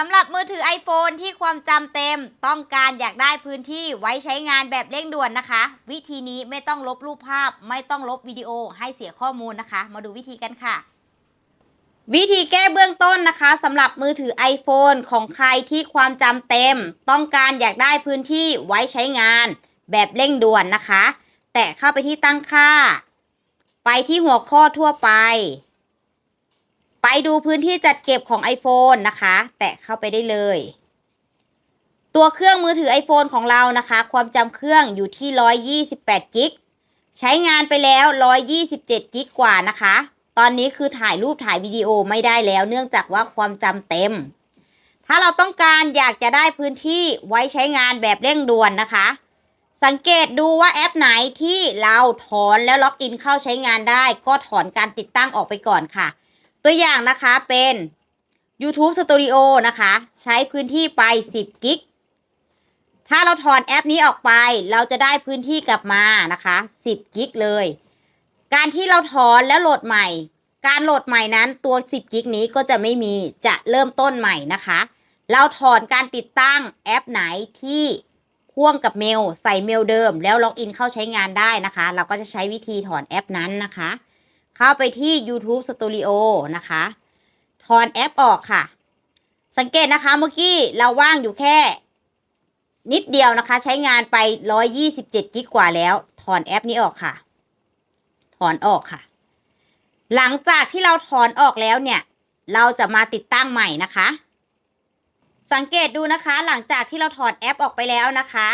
สำหรับมือถือ iPhone ที่ความจำเต็มต้องการอยากได้พื้นที่ไว้ใช้งานแบบเร่งด่วนนะคะ วิธีนี้ไม่ต้องลบรูปภาพ ไม่ต้องลบวิดีโอให้เสียข้อมูลนะคะ มาดูวิธีกันค่ะ วิธีแก้เบื้องต้นนะคะสำหรับมือถือ iPhone ของใครที่ความจำเต็ม ต้องการอยากได้พื้นที่ไว้ใช้งานแบบเร่งด่วนนะคะ แตะเข้าไปที่ตั้งค่า ไปที่หัวข้อทั่วไป ไปดูพื้นที่จัดเก็บของ iPhone นะคะ แตะเข้าไปได้เลย ตัวเครื่องมือถือ iPhone ของเรานะคะ ความจำเครื่องอยู่ที่ 128กิกใช้งานไปแล้ว 127กิกกว่านะคะ ตอนนี้คือถ่ายรูปถ่ายวิดีโอไม่ได้แล้ว เนื่องจากว่าความจำเต็ม ถ้าเราต้องการอยากจะได้พื้นที่ไว้ใช้งานแบบเร่งด่วนนะคะ สังเกตดูว่าแอปไหนที่เราถอนแล้วล็อกอินเข้าใช้งานได้ ก็ถอนการติดตั้งออกไปก่อนค่ะ ตัวอย่างนะคะเป็น YouTube Studio นะคะ ใช้พื้นที่ไป 10 กิก ถ้าเราถอนแอปนี้ออกไป เราจะได้พื้นที่กลับมานะคะ 10 กิกเลย การที่เราถอนแล้วโหลดใหม่ การโหลดใหม่นั้นตัว 10 กิกนี้ก็จะไม่มีจะเริ่มต้นใหม่นะคะ เราถอนการติดตั้งแอปไหนที่พ่วงกับเมลใส่เมลเดิม แล้วล็อกอินเข้าใช้งานได้นะคะ เราก็จะใช้วิธีถอนแอปนั้นนะคะ เข้าไปที่ YouTube Studio นะคะ ถอนแอปออกค่ะ สังเกตนะคะเมื่อกี้เราว่างอยู่แค่ นิดเดียวนะคะ ใช้งานไป 127 กิกกว่าแล้ว ถอนแอปนี้ออกค่ะ ถอนออกค่ะ หลังจากที่เราถอนออกแล้วเนี่ย เราจะมาติดตั้งใหม่นะคะ สังเกตดูนะคะ หลังจากที่เราถอดแอปออกไปแล้วนะคะ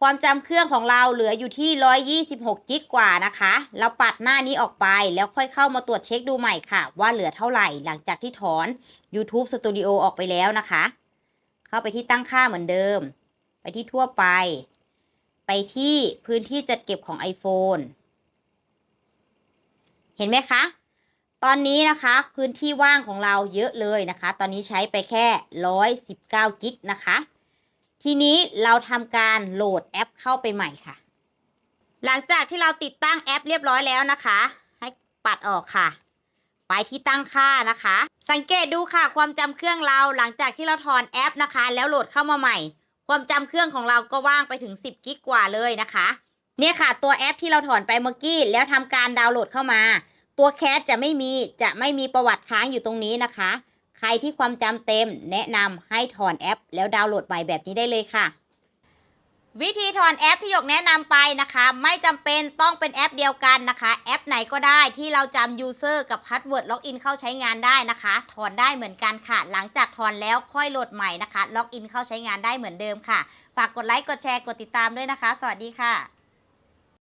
ความจำเครื่องของเราเหลืออยู่ที่ 126กิกกว่านะคะ เราปัดหน้านี้ออกไปแล้วค่อยเข้ามาตรวจเช็คดูใหม่ค่ะ ว่าเหลือเท่าไหร่หลังจากที่ถอน YouTube Studio ออกไปแล้วนะคะ เข้าไปที่ตั้งค่าเหมือนเดิม ไปที่ทั่วไป ไปที่พื้นที่จัดเก็บของ iPhone เห็นไหมคะ ตอนนี้นะคะพื้นที่ว่างของเราเยอะเลยนะคะ ตอนนี้ใช้ไปแค่ 119กิกนะคะ ทีนี้เราทำการโหลดแอปเข้าไปใหม่ค่ะ หลังจากที่เราติดตั้งแอปเรียบร้อยแล้วนะคะ ให้ปัดออกค่ะ ไปที่ตั้งค่านะคะ สังเกตดูค่ะ ความจำเครื่องเราหลังจากที่เราถอนแอปนะคะ แล้วโหลดเข้ามาใหม่ ความจำเครื่องของเราก็ว่างไปถึง 10กิกกว่าเลยนะคะ เนี่ยค่ะ ตัวแอปที่เราถอนไปเมื่อกี้แล้วทำการดาวน์โหลดเข้ามา ตัวแคสจะไม่มีจะไม่มีประวัติค้างอยู่ตรงนี้นะคะ ใครที่ความจำเต็ม แนะนำให้ถอนแอป แล้วดาวน์โหลดใหม่แบบนี้ได้เลยค่ะ วิธีถอนแอปที่หยกแนะนำไปนะคะ ไม่จำเป็นต้องเป็นแอปเดียวกันนะคะ แอปไหนก็ได้ที่เราจำยูเซอร์กับพาสเวิร์ดล็อกอินเข้าใช้งานได้นะคะ ถอนได้เหมือนกันค่ะ หลังจากถอนแล้วค่อยโหลดใหม่นะคะ ล็อกอินเข้าใช้งานได้เหมือนเดิมค่ะ ฝากกดไลค์กดแชร์กดติดตามด้วยนะคะ สวัสดีค่ะ